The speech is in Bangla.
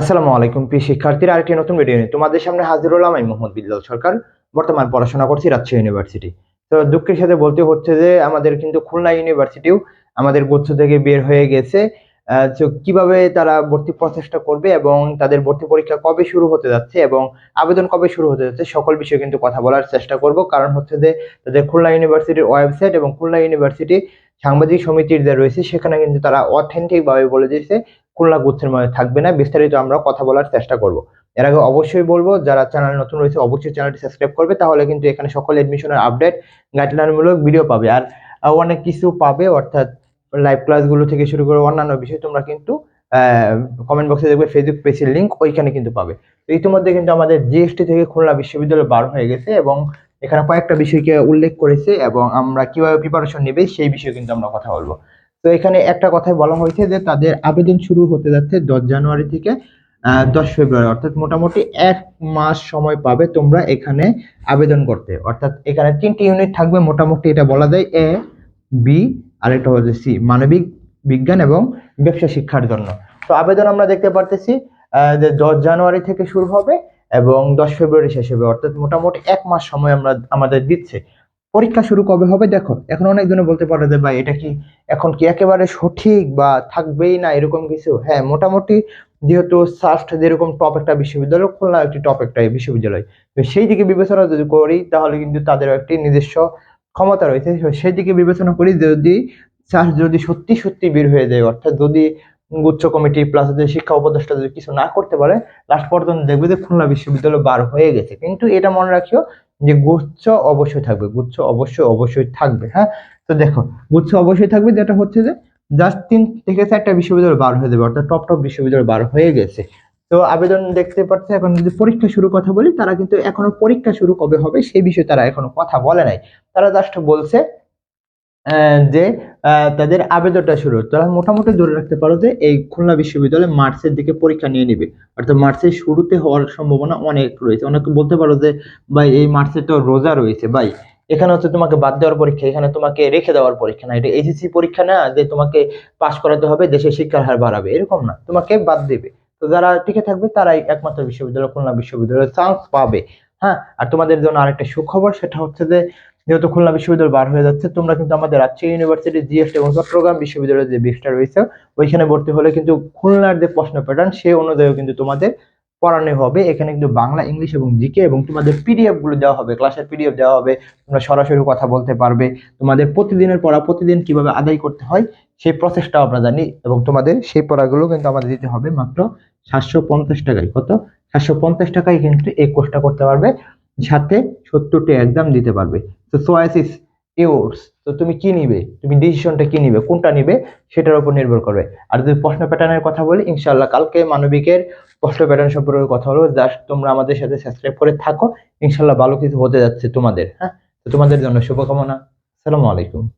আসসালামু আলাইকুম, প্রিয় শিক্ষার্থীরা, আরেকটি নতুন ভিডিও নিয়ে তোমাদের সামনে হাজির হলাম। আমি মোহাম্মদ বিল্লাল সরকার, বর্তমান পড়াশোনা করছি রাজশাহী ইউনিভার্সিটি তো দুঃখের সাথে বলতে হচ্ছে যে, আমাদের কিন্তু খুলনা ইউনিভার্সিটিও আমাদের গুচ্ছ থেকে বের হয়ে গেছে। তো কীভাবে তারা ভর্তি প্রচেষ্টা করবে এবং তাদের ভর্তি পরীক্ষা কবে শুরু হতে যাচ্ছে এবং আবেদন কবে শুরু হতে যাচ্ছে, সকল বিষয়ে কিন্তু কথা বলার চেষ্টা করব। কারণ হচ্ছে যে, তাদের খুলনা ইউনিভার্সিটির ওয়েবসাইট এবং খুলনা ইউনিভার্সিটি সাংবাদিক সমিতির যে রয়েছে, সেখানে কিন্তু তারা অথেন্টিক ভাবে বলে দিয়েছে খুলনা গুচ্ছের মধ্যে থাকবে না। বিস্তারিত আমরা কথা বলার চেষ্টা করব। এর আগে অবশ্যই বলব, যারা চ্যানেল নতুন রয়েছে, অবশ্যই চ্যানেলটি সাবস্ক্রাইব করবে, তাহলে কিন্তু এখানে সকল এডমিশনের আপডেট গাইডলাইনমূলক ভিডিও পাবে। আর অনেক কিছু পাবে, অর্থাৎ লাইভ ক্লাসগুলো থেকে শুরু করে অন্যান্য বিষয়, তোমরা কিন্তু কমেন্ট বক্সে দেখবে ফেসবুক পেজের লিঙ্ক ওইখানে কিন্তু পাবে। তো ইতিমধ্যে কিন্তু আমাদের জিএসটি থেকে খুলনা বিশ্ববিদ্যালয় বার হয়ে গেছে এবং এখানে কয়েকটা বিষয়কে উল্লেখ করেছে এবং আমরা কীভাবে প্রিপারেশন নেবে, সেই বিষয়ে কিন্তু আমরা কথা বলব। তো এখানে একটা কথাই বলা হয়েছে যে তাদের আবেদন শুরু হতে যাচ্ছে দশ জানুয়ারি থেকে দশ ফেব্রুয়ারি। অর্থাৎ মোটামুটি এক মাস সময় পাবে তোমরা এখানে আবেদন করতে। অর্থাৎ এখানে তিনটি ইউনিট থাকবে, মোটামুটি এটা বলা যায় এ বি আর একটা হচ্ছে সি মানবিক বিজ্ঞান এবং ব্যবসা শিক্ষার জন্য। তো আবেদন আমরা দেখতে পারতেছি যে দশ জানুয়ারি থেকে শুরু হবে এবং দশ ফেব্রুয়ারি শেষ হবে। অর্থাৎ মোটামুটি এক মাস সময় আমরা, আমাদের দিচ্ছে। পরীক্ষা শুরু কবে হবে? দেখো, এখন অনেক অনেকজনে বলতে পারে যে, ভাই, এটা কি এখন কি একেবারে সঠিক বা থাকবেই না? এরকম কিছু। হ্যাঁ মোটামুটি যেহেতু সাস্ট যেরকম টপ একটা বিশ্ববিদ্যালয়, খুলনা একটি টপ একটা বিশ্ববিদ্যালয়। তো সেই দিকে বিবেচনা যদি করি, তাহলে কিন্তু তাদের একটি নিজস্ব ক্ষমতা রয়েছে। সেই দিকে বিবেচনা করি, যদি সাস্ট যদি সত্যি সত্যি বের হয়ে যায়, অর্থাৎ যদি গুচ্ছ কমিটি প্লাস যদি শিক্ষা উপদেষ্টা যদি কিছু না করতে পারে লাস্ট পর্যন্ত দেখবে যে, খুলনা বিশ্ববিদ্যালয় বার হয়ে গেছে। কিন্তু এটা মনে রাখিও যে গুচ্ছ অবশ্যই থাকবে, গুচ্ছ অবশ্যই অবশ্যই থাকবে হ্যাঁ? তো দেখো, গুচ্ছ অবশ্যই থাকবে, যেটা হচ্ছে যে জাস্ট তিন থেকে চারটা বিশ্ববিদ্যালয় বার হয়ে যাবে, অর্থাৎ টপ টপ বিশ্ববিদ্যালয় বার হয়ে গেছে। তো আবেদন দেখতে পাচ্ছে এখন যদি পরীক্ষা শুরু কথা বলি, তারা কিন্তু এখনও পরীক্ষা শুরু কবে হবে, সেই বিষয়ে তারা এখনও কথা বলে নাই। তারা জাস্ট বলছে যে তাদের আবেদনটা শুরু তারা মোটামুটি ধরে রাখতে পারো যে, এই খুলনা বিশ্ববিদ্যালয় মার্চের দিকে পরীক্ষা নিয়ে নিবে। অর্থাৎ মার্চের শুরুতে হওয়ার সম্ভাবনা অনেক রয়েছে। অনেকে বলতে পারো যে, ভাই, এই মার্চে তো রোজা রয়েছে, ভাই। এখানে হচ্ছে তোমাকে বাদ দেওয়ার পরীক্ষা, এখানে তোমাকে রেখে দেওয়ার পরীক্ষা না। এটা এইচএসসি পরীক্ষা না, যে তোমাকে পাশ করাতে হবে, দেশের শিক্ষার হার বাড়াবে। এরকম না। তোমাকে বাদ দেবে। তো যারা টিকে থাকবে, তারাই একমাত্র বিশ্ববিদ্যালয়, খুলনা বিশ্ববিদ্যালয়ের চান্স পাবে। হ্যাঁ? আর তোমাদের জন্য আরেকটা সুখবর, সেটা হচ্ছে যে যেহেতু খুলনা বিশ্ববিদ্যালয় বার হয়ে যাচ্ছে, তোমরা কিন্তু আমাদের রাজশাহী ইউনিভার্সিটি জিএসটি এবং চট্টগ্রাম বিশ্ববিদ্যালয়ের যে বেসটা রয়েছে, ওইখানে ভর্তি হলে কিন্তু খুলনার যে প্রশ্ন প্যাটার্ন সে অনুযায়ী কিন্তু তোমাদের পড়ানো হবে। এখানে কিন্তু বাংলা, ইংলিশ এবং জিকে এবং তোমাদের পিডিএফগুলো দেওয়া হবে ক্লাসের পিডিএফ দেওয়া হবে, তোমরা সরাসরি কথা বলতে পারবে। তোমাদের প্রতিদিনের পড়া, প্রতিদিন কীভাবে আদায় করতে হয়, সেই প্রসেসটাও আমরা জানি এবং তোমাদের সেই পড়াগুলো কিন্তু আমাদের দিতে হবে মাত্র সাতশো পঞ্চাশ টাকায়। কত? সাতশো পঞ্চাশ টাকায় কিন্তু এই কোর্সটা করতে পারবে। সাথে সত্তরটি এক্সাম দিতে পারবে। তো চয়েস ইস ইয়োর্স তো তুমি কি নিবে? তুমি ডিসিশনটা কি নিবে? কোনটা নিবে? সেটার উপর নির্ভর করবে। আর যদি প্রশ্ন প্যাটার্নের কথা বলি, ইনশাআল্লাহ কালকে মানবিকের প্রশ্ন প্যাটার্ন সম্পর্কে কথা বলব। জাস্ট তোমরা আমাদের সাথে সাবস্ক্রাইব করে থাকো। ইনশাআল্লাহ ভালো কিছু হতে যাচ্ছে তোমাদের হ্যাঁ? তো তোমাদের জন্য শুভকামনা। আসসালামু আলাইকুম।